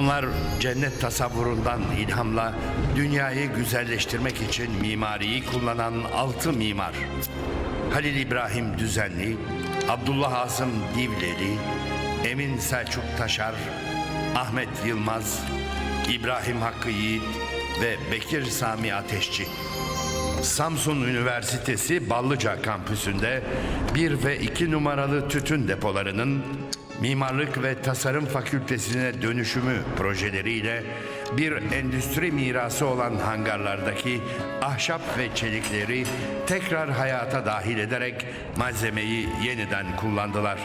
Onlar cennet tasavvurundan ilhamla dünyayı güzelleştirmek için mimariyi kullanan altı mimar. Halil İbrahim Düzenli, Abdullah Asım Divleli, Emin Selçuk Taşar, Ahmet Yılmaz, İbrahim Hakkı Yiğit ve Bekir Sami Ateşçi. Samsun Üniversitesi Ballıca kampüsünde 1 ve 2 numaralı tütün depolarının Mimarlık ve Tasarım Fakültesine dönüşümü projeleriyle bir endüstri mirası olan hangarlardaki ahşap ve çelikleri tekrar hayata dahil ederek malzemeyi yeniden kullandılar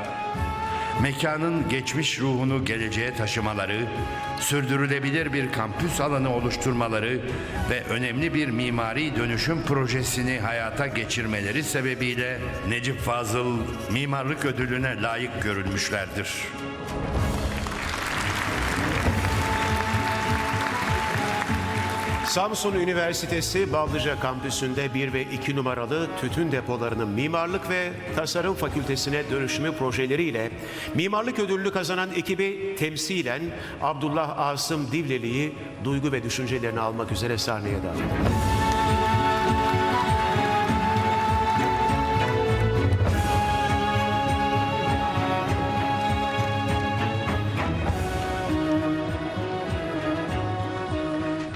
mekanın geçmiş ruhunu geleceğe taşımaları, sürdürülebilir bir kampüs alanı oluşturmaları ve önemli bir mimari dönüşüm projesini hayata geçirmeleri sebebiyle Necip Fazıl mimarlık ödülüne layık görülmüşlerdir. Samsun Üniversitesi Ballıca kampüsünde 1 ve 2 numaralı tütün depolarının mimarlık ve tasarım fakültesine dönüşümü projeleriyle mimarlık ödülünü kazanan ekibi temsilen Abdullah Asım Divleli'yi duygu ve düşüncelerini almak üzere sahneye davet ediyorum.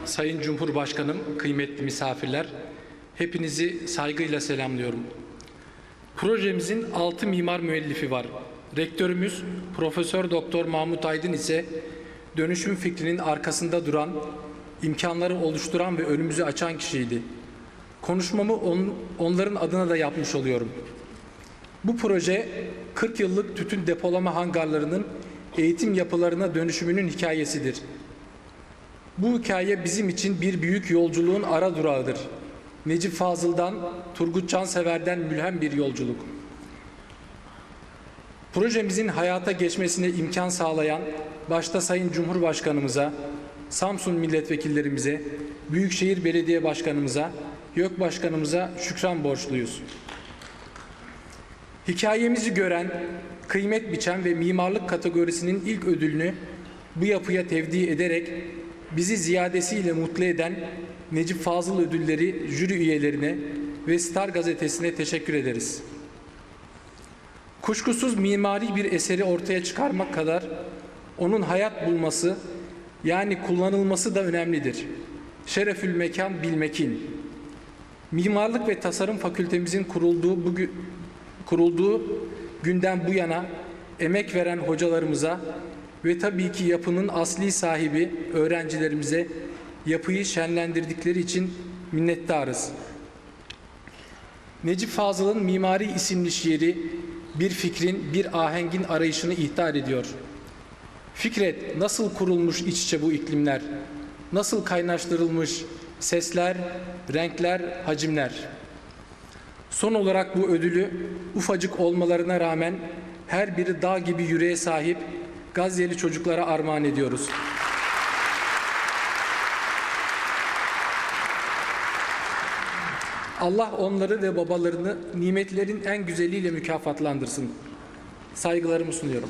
Sayın Cumhurbaşkanım, kıymetli misafirler, hepinizi saygıyla selamlıyorum. Projemizin 6 mimar müellifi var. Rektörümüz Profesör Doktor Mahmut Aydın ise dönüşüm fikrinin arkasında duran, imkanları oluşturan ve önümüzü açan kişiydi. Konuşmamı on- onların adına da yapmış oluyorum. Bu proje 40 yıllık tütün depolama hangarlarının eğitim yapılarına dönüşümünün hikayesidir. Bu hikaye bizim için bir büyük yolculuğun ara durağıdır. Necip Fazıl'dan, Turgut Cansever'den mülhem bir yolculuk. Projemizin hayata geçmesine imkan sağlayan başta Sayın Cumhurbaşkanımıza, Samsun milletvekillerimize, Büyükşehir Belediye Başkanımıza, YÖK Başkanımıza şükran borçluyuz. Hikayemizi gören, kıymet biçen ve mimarlık kategorisinin ilk ödülünü bu yapıya tevdi ederek bizi ziyadesiyle mutlu eden Necip Fazıl Ödülleri jüri üyelerine ve Star gazetesine teşekkür ederiz. Kuşkusuz mimari bir eseri ortaya çıkarmak kadar onun hayat bulması yani kullanılması da önemlidir. Şerefül mekan bilmekin. Mimarlık ve Tasarım Fakültemizin kurulduğu bugün kurulduğu günden bu yana emek veren hocalarımıza ve tabii ki yapının asli sahibi öğrencilerimize yapıyı şenlendirdikleri için minnettarız. Necip Fazıl'ın Mimari isimli şiiri bir fikrin, bir ahengin arayışını ihtar ediyor. Fikret nasıl kurulmuş iç içe bu iklimler? Nasıl kaynaştırılmış sesler, renkler, hacimler? Son olarak bu ödülü ufacık olmalarına rağmen her biri dağ gibi yüreğe sahip Gazze'li çocuklara armağan ediyoruz. Allah onları ve babalarını nimetlerin en güzeliyle mükafatlandırsın. Saygılarımı sunuyorum.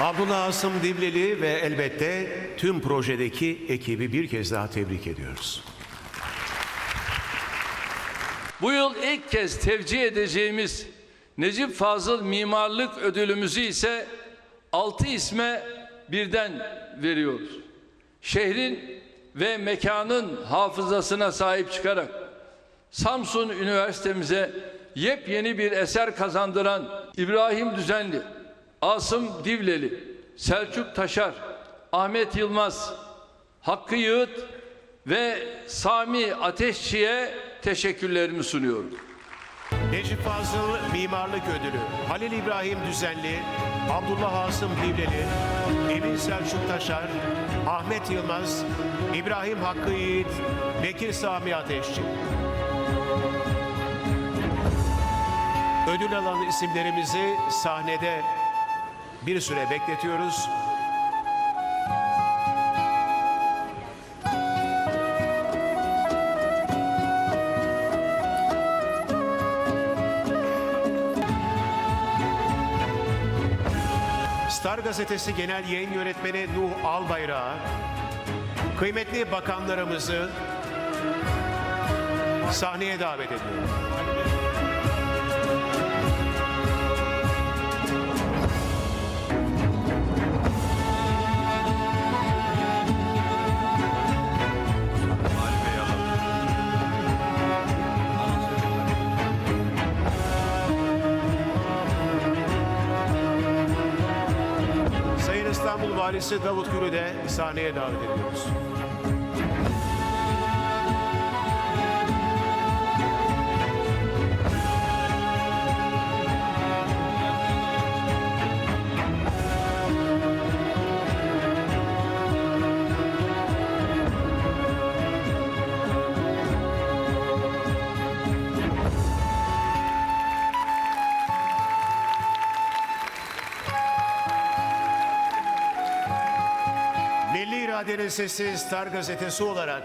Abdullah Asım Divleli ve elbette tüm projedeki ekibi bir kez daha tebrik ediyoruz. Bu yıl ilk kez tevcih edeceğimiz Necip Fazıl Mimarlık Ödülümüzü ise altı isme birden veriyoruz. Şehrin ve mekanın hafızasına sahip çıkarak Samsun Üniversitemize yepyeni bir eser kazandıran İbrahim Düzenli, Asım Divleli, Selçuk Taşar, Ahmet Yılmaz, Hakkı Yığıt ve Sami Ateşçi'ye teşekkürlerimi sunuyorum. Necip Fazıl Mimarlık Ödülü, Halil İbrahim Düzenli, Abdullah Asım Divleli, Emin Selçuk Taşar, Ahmet Yılmaz, İbrahim Hakkı Yiğit, Bekir Sami Ateşçi. Ödül alan isimlerimizi sahnede bir süre bekletiyoruz. Star Gazetesi Genel Yayın Yönetmeni Nuh Albayrak'ı, kıymetli bakanlarımızı sahneye davet ediyorum. Valisi Davut Gül'ü de sahneye davet ediyoruz. Sesi Star Gazetesi olarak.